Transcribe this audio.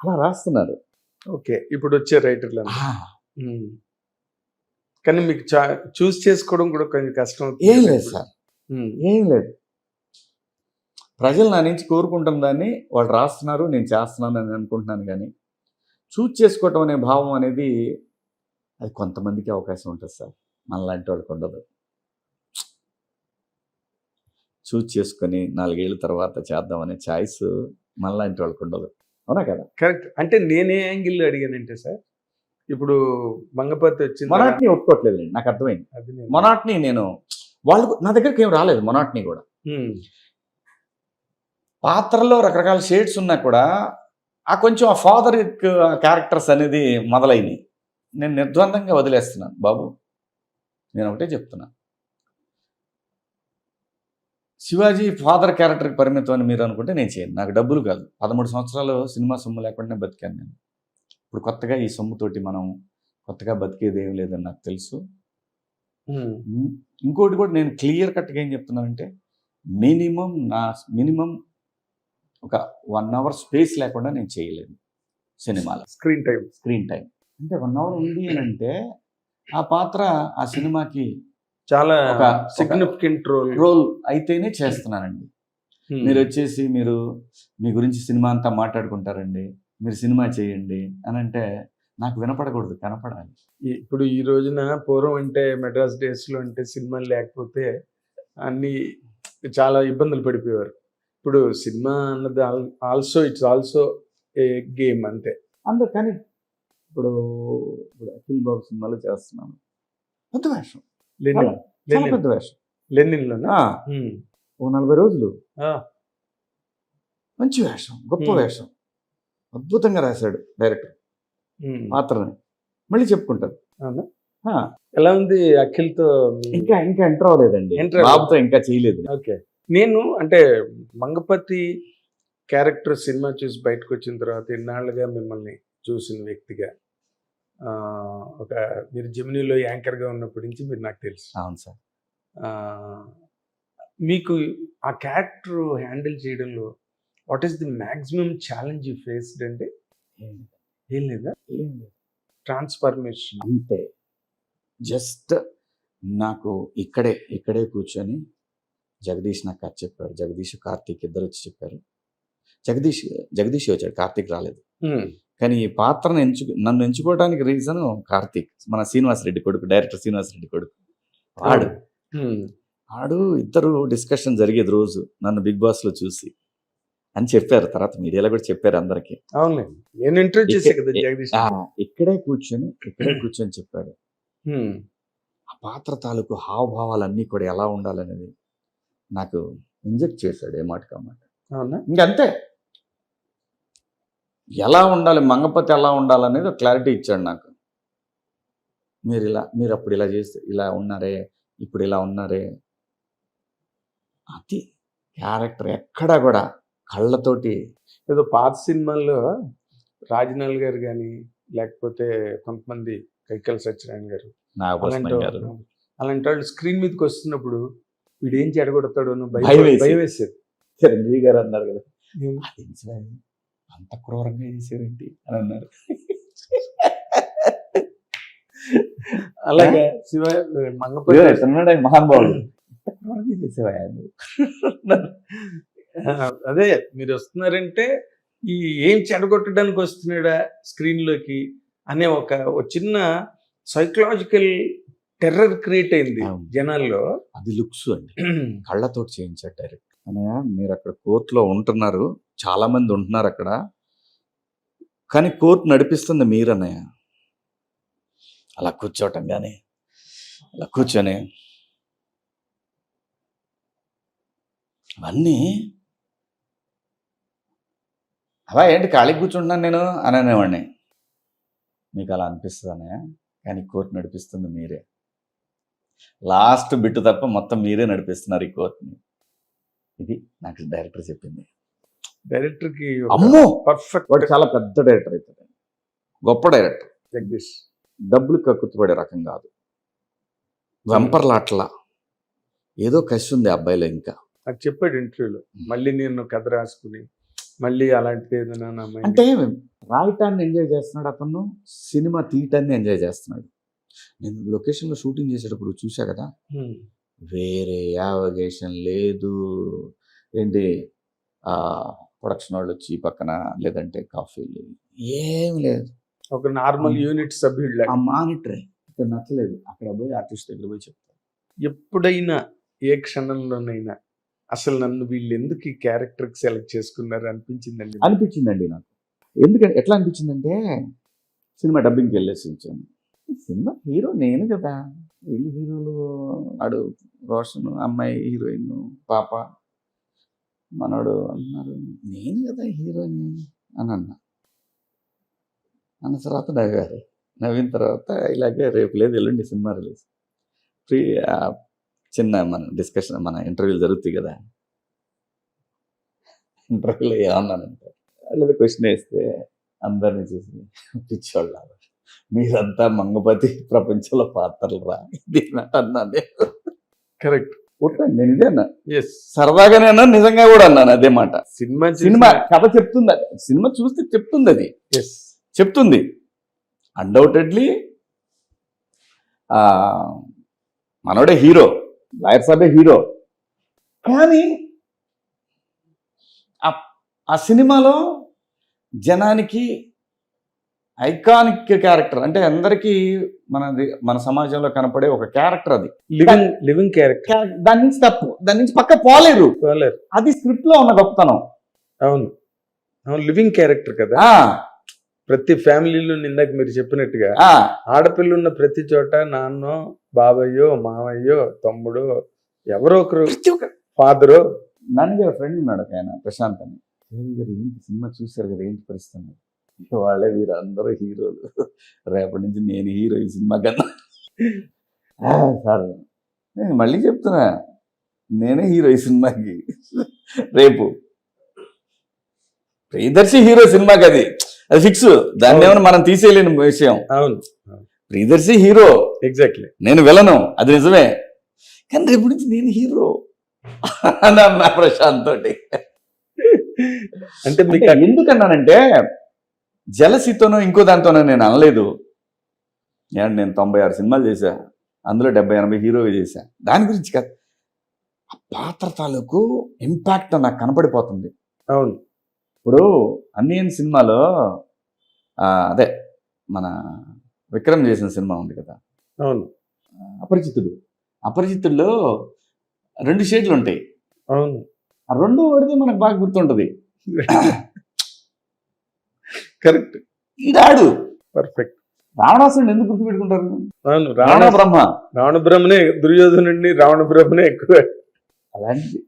అలా రాస్తున్నారు. ఓకే ఇప్పుడు వచ్చే రైటర్లు కానీ మీకు చూస్ చేసుకోవడం కూడా కొంచెం కష్టం ఏం లేదు. సార్. ఏం లేదు. ప్రజలు నా నుంచి కోరుకుంటున్న దాన్ని వాళ్ళు రాస్తున్నారు నేను చేస్తున్నాను అని అనుకుంటున్నాను కానీ చూజ్ చేసుకోవటం అనే భావం అనేది అది కొంతమందికి అవకాశం ఉంటుంది సార్. మనలాంటి వాళ్ళకి ఉండదు. చూజ్ చేసుకొని నాలుగేళ్ళ తర్వాత చేద్దామనే ఛాయిస్ మనలాంటి వాళ్ళకి ఉండదు. అవునా కదా? కరెక్ట్. అంటే నేనే యాంగిల్ అడిగానంటే సార్ ఇప్పుడు మంగపతి వచ్చింది మొనాట్ని ఒప్పుకోవట్లేదు నాకు అర్థమైంది. మొనాట్ని నేను వాళ్ళు నా దగ్గరికి ఏం రాలేదు మొనాట్ని కూడా. పాత్రలో రకరకాల షేడ్స్ ఉన్నా కూడా ఆ కొంచెం ఆ ఫాదర్ క్యారెక్టర్స్ అనేది మొదలైనవి నేను నిర్ద్వందంగా వదిలేస్తున్నాను బాబు. నేను ఒకటే చెప్తున్నా. శివాజీ ఫాదర్ క్యారెక్టర్కి పరిమితం అని మీరు అనుకుంటే నేను చేయను. నాకు డబ్బులు కాదు. పదమూడు సంవత్సరాలు సినిమా సొమ్ము లేకుండా బతికాను నేను. ఇప్పుడు కొత్తగా ఈ సొమ్ముతోటి మనం కొత్తగా బతికేది ఏం లేదని నాకు తెలుసు. ఇంకోటి కూడా నేను క్లియర్ కట్గా ఏం చెప్తున్నానంటే మినిమం నా మినిమం ఒక వన్ అవర్ స్పేస్ లేకుండా నేను చేయలేను సినిమాలో. స్క్రీన్ టైం స్క్రీన్ టైం అంటే వన్ అవర్ ఉంది అని అంటే ఆ పాత్ర ఆ సినిమాకి చాలా సిగ్నిఫికెంట్ రోల్ రోల్ అయితేనే చేస్తున్నానండి మీరు వచ్చేసి మీరు మీ గురించి సినిమా అంతా మాట్లాడుకుంటారండి. మీరు సినిమా చేయండి అని అంటే నాకు వినపడకూడదు కనపడాలి. ఇప్పుడు ఈ రోజున పూర్వం అంటే మెడ్రాస్ డేస్లో అంటే సినిమాలు లేకపోతే అన్ని చాలా ఇబ్బందులు పడిపోయేవారు. ఇప్పుడు సినిమా అన్నది also it's also a game అంతే. అందరు కానీ ఇప్పుడు ఇప్పుడు అఖిల్ బాబు సినిమాలో చేస్తున్నాను. పెద్ద వేషం. లెనిన్ చాలా పెద్ద వేషం. లెనిన్ ఓ నలభై రోజులు. మంచి వేషం గొప్ప. వేషం. అద్భుతంగా రాశాడు డైరెక్టర్. ఉమ్. పాత్రని. మళ్ళీ చెప్పుకుంటారు ఎలా ఉంది అఖిల్తో ఇంకా ఇంకా ఎంటర్ అవ్వలేదండి. బాబుతో ఇంకా చేయలేదు. ఓకే. నేను అంటే మంగపతి క్యారెక్టర్ సినిమా చూసి బయటకు వచ్చిన తర్వాత ఎన్నాళ్ళుగా మిమ్మల్ని చూసిన వ్యక్తిగా? ఒక మీరు జమినీలో యాంకర్గా ఉన్నప్పటి నుంచి మీరు నాకు తెలుసు. అవును సార్. మీకు ఆ క్యారెక్టర్ హ్యాండిల్ చేయడంలో what is the maximum challenge you faced అంటే? ఏం లేదా. ఏం లేదు. ట్రాన్స్ఫర్మేషన్. అంతే. జస్ట్ నాకు ఇక్కడే ఇక్కడే కూర్చొని జగదీష్ నాకు కథ చెప్పాడు. జగదీష్ కార్తీక్ ఇద్దరు వచ్చి చెప్పారు. జగదీష్ జగదీష్ వచ్చాడు. కార్తీక్ రాలేదు. కానీ ఈ పాత్రను ఎంచు నన్ను ఎంచుకోవడానికి రీజన్ కార్తీక్ మన శ్రీనివాస్ రెడ్డి కొడుకు డైరెక్టర్ శ్రీనివాస్ రెడ్డి కొడుకు. వాడు. వాడు ఇద్దరు డిస్కషన్ జరిగేది రోజు నన్ను బిగ్ బాస్లో చూసి. అని చెప్పారు తర్వాత మీడియాలో కూడా చెప్పారు అందరికి. ఇక్కడ- కూర్చొని ఇక్కడే కూర్చొని చెప్పాడు. ఆ పాత్ర తాలూకు హావభావాలన్నీ కూడా ఎలా ఉండాలనేది నాకు ఇంజెక్ట్ చేశాడు ఏ మాట. కామాట ఇంకంతే. ఎలా ఉండాలి మంగపతి ఎలా ఉండాలనేది క్లారిటీ ఇచ్చాడు నాకు. మీరు ఇలా మీరు అప్పుడు ఇలా చేస్తే ఇలా ఉన్నారే ఇప్పుడు ఇలా ఉన్నారే. అది క్యారెక్టర్ ఎక్కడా కూడా కళ్ళతోటి. ఏదో పాత సినిమాల్లో రాజనాల్ గారు కానీ లేకపోతే కొంతమంది కైకల్ సత్యనారాయణ గారు అలాంటి వాళ్ళు- స్క్రీన్ మీదకి వస్తున్నప్పుడు వీడు ఏం చెడగొడతాడు భయం వేసేది. చిరంజీవి గారు అన్నారు కదా. అంత క్రూరంగా చేశారేంటి అని అన్నారు. అలాగే శివ ఆయన మహానుభావుడు. ఇంత క్రూరంగా చేసేవా నువ్వు? ఆ, అదే మీరు వస్తున్నారంటే ఈ ఏం చెడగొట్టడానికి వస్తున్నాడా స్క్రీన్లోకి అనే ఒక చిన్న సైకలాజికల్ టెర్రర్ క్రియేట్ అయింది. జనాల్లో. అది లుక్స్ అండి. కళ్ళతోటి చేయించాడు డైరెక్ట్ అన్నయ్య మీరు అక్కడ కోర్టులో ఉంటున్నారు. చాలా మంది ఉంటున్నారు అక్కడ. కానీ కోర్టు నడిపిస్తుంది మీరు అన్నయ్య అలా కూర్చోవటం కానీ అలా కూర్చొని అవన్నీ అవా ఏంటి ఖాళీ కూర్చుంటున్నాను నేను? అని అనేవాడిని. మీకు అలా అనిపిస్తుంది అన్నయ్య? కానీ కోర్టు నడిపిస్తుంది మీరే. లాస్ట్ బిట్టు తప్ప మొత్తం మీరే నడిపిస్తున్నారు ఈ కోర్టుని. ఇది నాకు డైరెక్టర్ చెప్పింది. డైరెక్టర్కి అమ్మో! పర్ఫెక్ట్ వాడు చాలా పెద్ద డైరెక్టర్ అవుతాడు గొప్ప డైరెక్టర్. జగదీష్. డబ్బులు కక్కుతుపడే రకం కాదు. వెంపర్లాట్లా. ఏదో కసి ఉంది అబ్బాయిలో ఇంకా. నాకు చెప్పాడు ఇంటర్వ్యూలో. మళ్ళీ నేను కథ రాసుకుని మళ్ళీ అలాంటిది ఏదైనా అంటే రాయటాన్ని ఎంజాయ్ చేస్తున్నాడు అతను సినిమా తీయటాన్ని ఎంజాయ్ చేస్తున్నాడు. నేను లొకేషన్లో షూటింగ్ చేసేటప్పుడు చూసా కదా. వేరే యావగేషన్ లేదు. ఏంటి? ప్రొడక్షన్ వాళ్ళు వచ్చి పక్కన లేదంటే కాఫీలు ఏం లేదు. ఒక నార్మల్ యూనిట్ సభ్యుడు ఆ మానిటరే ఇక్కడ నచ్చలేదు. అక్కడ పోయి ఆర్టిస్ట్ దగ్గర పోయి చెప్తాను ఎప్పుడైనా ఏ క్షణంలోనైనా అసలు నన్ను వీళ్ళు ఎందుకు ఈ క్యారెక్టర్ సెలెక్ట్ చేసుకున్నారు అనిపించిందండి అనిపించిందండి నాకు. ఎందుకంటే ఎట్లా అనిపించిందంటే సినిమా డబ్బింగ్కి వెళ్ళేసి వచ్చాను. ఈ సినిమా హీరో నేను కదా. వీళ్ళు హీరోలు ఆడు రోషన్ అమ్మాయి హీరోయిన్ పాప. మనోడు అన్నారు నేను కదా హీరోని అని అన్నా. అన్న తర్వాత నవ్వారు. నవ్విన తర్వాత ఇలాగే రేపు లేదు ఎల్లుండి సినిమా రిలీజ్. ఫ్రీ చిన్న మన డిస్కషన్ మన ఇంటర్వ్యూలు జరుగుతాయి కదా. ఇంటర్వ్యూలో ఏమన్నానంటే వాళ్ళు క్వశ్చన్ వేస్తే అందరిని చూసి పిచ్చోళ్ళు మీరంతా మంగపతి ప్రపంచంలో పాత్రలు రా ఇది అన్నా కరెక్ట్. కొట్టండి నేను ఇదే అన్నా. ఎస్ సరదాగానే అన్నా నిజంగా కూడా అన్నాను అదే మాట. సినిమా సినిమా కథ చెప్తుంది అది. సినిమా చూస్తే చెప్తుంది అది. ఎస్ చెప్తుంది. అన్డౌటెడ్లీ మనోడే హీరో లాయర్ సాబే హీరో. కానీ ఆ సినిమాలో జనానికి ఐకానిక్ క్యారెక్టర్ అంటే అందరికీ మనది మన సమాజంలో కనపడే ఒక క్యారెక్టర్ అది. లివింగ్ లివింగ్ క్యారెక్టర్ క్యా- దాని నుంచి తప్పు దాని నుంచి పక్క పోలేరు అది స్క్రిప్ట్లో ఉన్న గొప్పతనం. అవును. అవును లివింగ్ క్యారెక్టర్ కదా. ప్రతి ఫ్యామిలీలో ఇందాక మీరు చెప్పినట్టుగా ఆడపిల్ల ఉన్న ప్రతి చోట నాన్నో బాబయ్యో మావయ్యో తమ్ముడు ఎవరో ఒకరు ఫాదరు. నన్ను ఫ్రెండ్ ఉన్నాడు ఆయన ప్రశాంత్ అని. "ఏయ్ గారు ఏంటి సినిమా చూశారు కదా ఏంటి పరిస్థితి అన్నాడు. "ఇక వాళ్ళే వీరు అందరూ హీరోలు. రేపటి నుంచి నేను హీరో ఈ సినిమా కన్నా. "ఆ, సార్. నేను మళ్ళీ చెప్తున్నా. నేనే హీరో ఈ సినిమాకి. రేపు. ప్రియదర్శి హీరో సినిమాకి అది. అది ఫిక్స్. దాన్ని ఏమైనా మనం తీసేయలేని విషయం. అవును. ప్రియదర్శి హీరో. ఎగ్జాక్ట్లీ నేను విలను. అది నిజమే. కానీ రేపు నుంచి నేను హీరో. అని అన్నా ప్రశాంత్ తోటి. అంటే మీకు అంటే ఎందుకన్నానంటే జలసితోనో ఇంకో దాంతోనో నేను అనలేదు. ఏమంటే నేను తొంభై ఆరు సినిమాలు చేశా. అందులో డెబ్బై ఎనభై హీరోగా చేశా. దాని గురించి కాదు. ఆ పాత్ర తాలూకు ఇంపాక్ట్ నాకు కనపడిపోతుంది. అవును. ఇప్పుడు అన్నియన్ సినిమాలో అదే మన విక్రమ్ చేసిన సినిమా ఉంది కదా. అవును. అపరిచితుడు. అపరిచితుల్లో రెండు షేడ్లు ఉంటాయి అవును. ఆ రెండు పడితే మనకు బాగా గుర్తుంటది. కరెక్ట్. ఈడాడు పర్ఫెక్ట్. రావణాసురుడు ఎందుకు గుర్తుపెట్టుకుంటారు? రావణ బ్రహ్మ. రావణ బ్రహ్మనే దుర్యోధనుడిని రావణ బ్రహ్మనే ఎక్కువ. అలాంటిది.